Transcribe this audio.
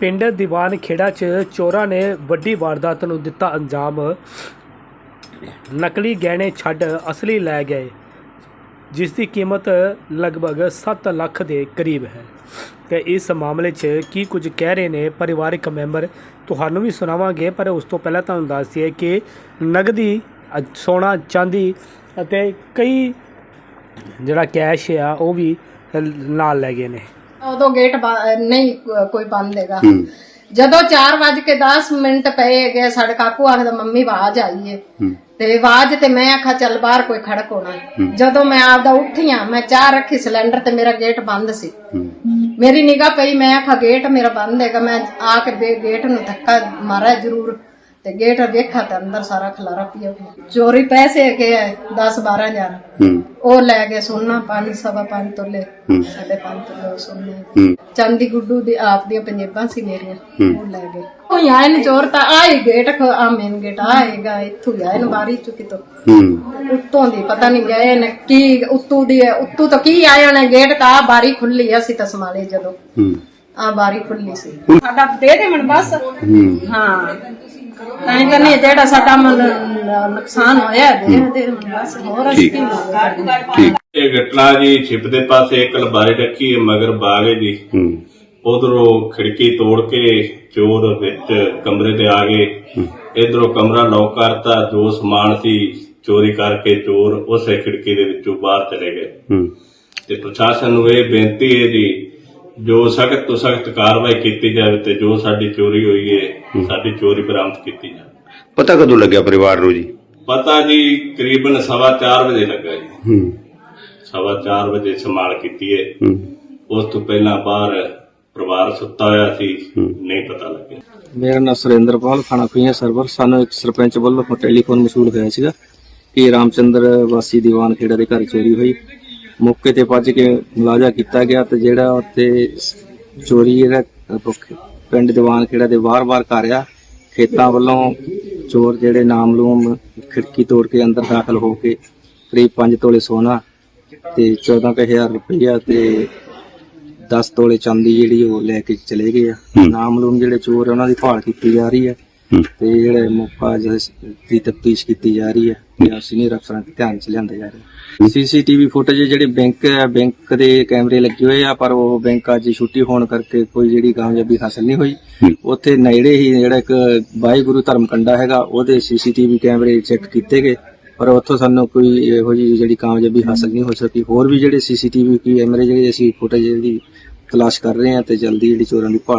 ਪਿੰਡ ਦੀਵਾਨ ਖੇੜਾ 'ਚ ਚੋਰਾਂ ਨੇ ਵੱਡੀ ਵਾਰਦਾਤ ਨੂੰ ਦਿੱਤਾ ਅੰਜਾਮ। ਨਕਲੀ ਗਹਿਣੇ ਛੱਡ ਅਸਲੀ ਲੈ ਗਏ ਜਿਸ ਦੀ ਕੀਮਤ ਲਗਭਗ 7 ਲੱਖ ਦੇ ਕਰੀਬ ਹੈ। ਤੇ ਇਸ ਮਾਮਲੇ 'ਚ ਕੀ ਕੁਝ ਕਹਿ ਰਹੇ ਨੇ ਪਰਿਵਾਰਕ ਮੈਂਬਰ? ਤੁਹਾਨੂੰ ਵੀ ਸੁਣਾਵਾਂਗੇ ਪਰ ਉਸ ਤੋਂ ਪਹਿਲਾਂ ਤੁਹਾਨੂੰ ਦੱਸ ਦਈਏ ਕਿ ਨਗਦੀ ਅ, ਸੋਨਾ ਚਾਂਦੀ ਅਤੇ ਕਈ ਜਿਹੜਾ ਕੈਸ਼ ਆ ਉਹ ਵੀ ਨਾਲ ਲੈ ਗਏ ਨੇ। ਉਦੋਂ ਗੇਟ ਬਾ- ਨਹੀਂ ਕੋ- ਕੋਈ ਬੰਦ ਹੈਗਾ। ਹੂੰ। ਜਦੋਂ 4 ਵਜ ਕੇ 10 ਮਿੰਟ ਪਏ ਗਏ ਸਾਡੇ ਕਾਕੂ ਆਖਦਾ ਮੰਮੀ ਆਵਾਜ਼ ਆਈ ਏ ਹੂੰ। ਤੇ ਆਵਾਜ਼ ਤੇ ਮੈਂ ਆਖਾ ਚੱਲ ਬਾਹਰ ਕੋਈ ਖੜਕ ਹੋਣਾ ਜਦੋਂ ਮੈਂ ਆਪਦਾ ਉੱਠੀ ਆ ਮੈਂ ਚਾਹ ਰੱਖੀ ਸਿਲੰਡਰ ਤੇ ਮੇਰਾ ਗੇਟ ਬੰਦ ਸੀ। ਹੂੰ। ਮੇਰੀ ਨਿਗਾਹ ਪਈ ਮੈਂ ਆਖਾ ਗੇਟ ਮੇਰਾ ਬੰਦ ਹੈਗਾ। ਮੈਂ ਆ ਕੇ ਬੇ ਗੇਟ ਨੂੰ ਧੱਕਾ ਮਾਰਿਆ ਜ਼ਰੂਰ। ਤੇ ਗੇਟ ਵੇਖਾ ਤੇ ਅੰਦਰ ਸਾਰਾ ਖਲਾਰਾ ਪਿਆ ਪਿਆ। ਚੋਰੀ ਪੈਸੇ ਹੈਗੇ 10 12 ਹਜ਼ਾਰ। ਹੂੰ। ਉਹ ਲੈ ਗਏ ਸੋਨਾ ਪੰਜ ਸਵਾ ਪੰਜ ਤੋਲੇ। ਸਾਡੇ ਪੰਜ ਤੋਲੇ ਸੋਨੇ। ਹੂੰ। ਚਾਂਦੀ ਗੁੱਡੂ ਦੀ ਆਪ ਦੀਆਂ ਪੰਜੇਬਾਂ ਸੀ ਮੇਰੀਆਂ। ਉਹ ਲੈ ਗਏ। ਕੋਈ ਆਏ ਨੇ ਚੋਰ ਤਾਂ ਆ ਹੀ ਗੇਟ ਆ ਮੇਨ ਗੇਟ ਆਏਗਾ ਇੱਥੋਂ ਆਏ ਨੇ ਬਾਰੀ ਚੁੱਕੀ ਤੋਂ। ਉੱਤੋਂ ਦੀ ਪਤਾ ਨਹੀਂ ਗਏ ਨੇ ਕੀ ਉੱਤੋਂ ਦੀ ਉੱਤੋਂ ਤਾਂ ਕੀ ਆਏ ਨੇ ਗੇਟ ਤਾਂ ਆ ਬਾਰੀ ਖੁੱਲੀ ਅਸੀਂ ਤਾਂ ਸੰਭਾਲੇ ਜਦੋਂ। ਹੂੰ। ਆ ਬਾਰੀ ਖੁੱਲੀ ਸੀ। ਸਾਡਾ ਦੇ ਦੇ ਮਨ ਬਸ। ਹੂੰ। ਹਾਂ ਤਾਂ ਇਹ ਕਹਿੰਦੇ ਜਿਹੜਾ ਸਾਡਾ ਮਨ- ਨੁਕਸਾਨ ਹੋਇਆ ਦੇ ਦੇ ਮਨ ਬਸ ਹੋਰ ਅਸੀਂ ਕੀ ਮੰਗਦੇ ਠੀਕ। ਇਹ ਘਟਨਾ ਜੀ ਛਿਪ ਦੇ ਪਾਸੇ ਇੱਕ ਲਬਾਰੀ ਰੱਖੀ ਹੈ ਮਗਰ ਬਾਗ ਹੈ ਜੀ ਹੂੰ। ਉਧਰੋਂ ਖਿੜਕੀ ਤੋੜ ਕੇ ਚੋਰ ਵਿੱਚ ਕਮਰੇ ਤੇ ਆ ਗਏ। ਇਧਰੋਂ ਕਮਰਾ ਲੌਕ ਕਰਤਾ ਜੋ ਸਮਾਨ ਸੀ ਚੋਰੀ ਕਰਕੇ ਚੋਰ ਉਸੇ ਖਿੜਕੀ ਦੇ ਵਿੱਚੋਂ ਬਾਹਰ ਚਲੇ ਗਏ। ਹੂੰ। ਤੇ ਪ੍ਰਸ਼ਾਸਨ ਨੂੰ ਇਹ ਬੇਨਤੀ ਹੈ ਜੀ ਜੋ ਸਖਤ ਤੋਂ ਸਖਤ ਕਾਰਵਾਈ ਕੀਤੀ ਜਾਵੇ ਤੇ ਜੋ ਸਾਡੀ ਚੋਰੀ ਹੋਈ ਹੈ। ਸਾਡੀ ਚੋਰੀ ਬਰਾਮਦ ਕੀਤੀ ਜਾਵੇ। ਪਤਾ ਕਦੋਂ ਲੱਗਿਆ ਪਰਿਵਾਰ ਨੂੰ ਜੀ? ਪਤਾ ਜੀ ਕਰੀਬਨ ਸਵਾ ਚਾਰ ਵਜੇ ਲੱਗਾ ਜੀ। ਹੂੰ। ਸਵਾ ਚਾਰ ਵਜੇ ਸੰਭਾਲ ਕੀਤੀ ਹੈ ਹੂੰ। ਉਸ ਤੋਂ ਪਹਿਲਾਂ ਬਾਹਰ ਪਰਿਵਾਰ ਸੁੱਤਾ ਹੋਇਆ ਸੀ ਨਹੀਂ ਪਤਾ ਲੱਗਿਆ। ਮੇਰਾ ਨਾਮ ਸੁਰਿੰਦਰਪਾਲ ਖਾਣਾ ਖੁਈਆਂ ਸਰਵਰ। ਸਾਨੂੰ ਇੱਕ ਸਰਪੰਚ ਵੱਲੋਂ ਟੈਲੀਫੋਨ ਮਸੂਲ ਹੋਇਆ ਸੀਗਾ ਕਿ ਰਾਮਚੰਦਰ ਵਾਸੀ ਦੀਵਾਨ ਖੇੜਾ ਦੇ ਘਰ ਚੋਰੀ ਹੋਈ। ਮੌਕੇ ਤੇ ਪਹੁੰਚ ਕੇ ਮੁਲਾਜ਼ਾ ਕੀਤਾ ਗਿਆ ਤੇ ਜਿਹੜਾ ਉੱਤੇ ਚੋਰੀ ਇਹਦਾ ਰੁੱਖ- ਪਿੰਡ ਦੀਵਾਨ ਖੇੜਾ ਦੇ ਬਾਹਰ-ਬਾਹਰ ਘਰ ਆ ਖੇਤਾਂ ਵੱਲੋਂ ਚੋਰ ਜਿਹੜੇ ਨਾਮਲੂਮ ਖਿੜਕੀ ਤੋੜ ਕੇ ਅੰਦਰ ਦਾਖਲ ਹੋ ਕੇ ਕਰੀਬ 5 ਤੋਲੇ ਸੋਨਾ ਤੇ 14000 ਰੁਪਈਆ ਤੇ 10 ਤੋਲੇ ਚਾਂਦੀ ਜਿਹੜੀ ਉਹ ਲੈ ਕੇ ਚਲੇ ਗਏ ਆ ਨਾਮਲੂਮ ਜਿਹੜੇ ਚੋਰ ਉਹਨਾਂ ਦੀ ਭਾਲ ਕੀਤੀ ਜਾ ਰਹੀ ਹੂੰ। ਤੇ ਜਿਹੜੇ ਮੌਕਾ ਦੀ ਤਫਤੀਸ਼ ਕੀਤੀ ਜਾ ਰਹੀ ਹੈ ਜਾਂ ਸੀਨੀਅਰ ਅਫਸਰਾਂ ਦੇ ਧਿਆਨ ਚ ਲਿਆਂਦਾ ਜਾ ਰਿਹਾ। ਸੀਸੀਟੀਵੀ ਫੁਟੇਜ ਜਿਹੜੇ ਬੈਂਕ ਹੈ ਬੈਂਕ ਦੇ ਕੈਮਰੇ ਲੱਗੇ ਹੋਏ ਆ ਪਰ ਉਹ ਬੈਂਕ ਅੱਜ ਛੁੱਟੀ ਹੋਣ ਕਰਕੇ ਕੋਈ ਜਿਹੜੀ ਕਾਮਯਾਬੀ ਹਾਸਲ ਨਹੀਂ ਹੋਈ। ਉੱਥੇ ਨੇੜੇ ਹੀ ਜਿਹੜਾ ਇੱਕ ਵਾਹਿਗੁਰੂ ਧਰਮ ਕੰਡਾ ਹੈਗਾ ਉਹਦੇ ਸੀਸੀਟੀਵੀ ਕੈਮਰੇ ਚੈੱਕ ਕੀਤੇ ਗਏ ਪਰ ਉੱਥੋਂ ਸਾਨੂੰ ਕੋਈ ਇਹੋ ਜਿਹੀ ਜਿਹੜੀ ਕਾਮਯਾਬੀ ਹਾਸਲ ਨਹੀਂ ਹੋ ਸਕੀ। ਹੋਰ ਵੀ ਜਿਹੜੇ ਸੀਸੀਟੀਵੀ ਕੈਮਰੇ ਜਿਹੜੇ ਅਸੀਂ ਫੁਟੇਜ ਜਿਹੜੀ ਤਲਾਸ਼ ਕਰ ਰਹੇ ਹਾਂ ਤੇ ਜਲਦੀ ਜਿਹੜੀ ਚੋਰਾਂ ਦੀ ਭਾਲ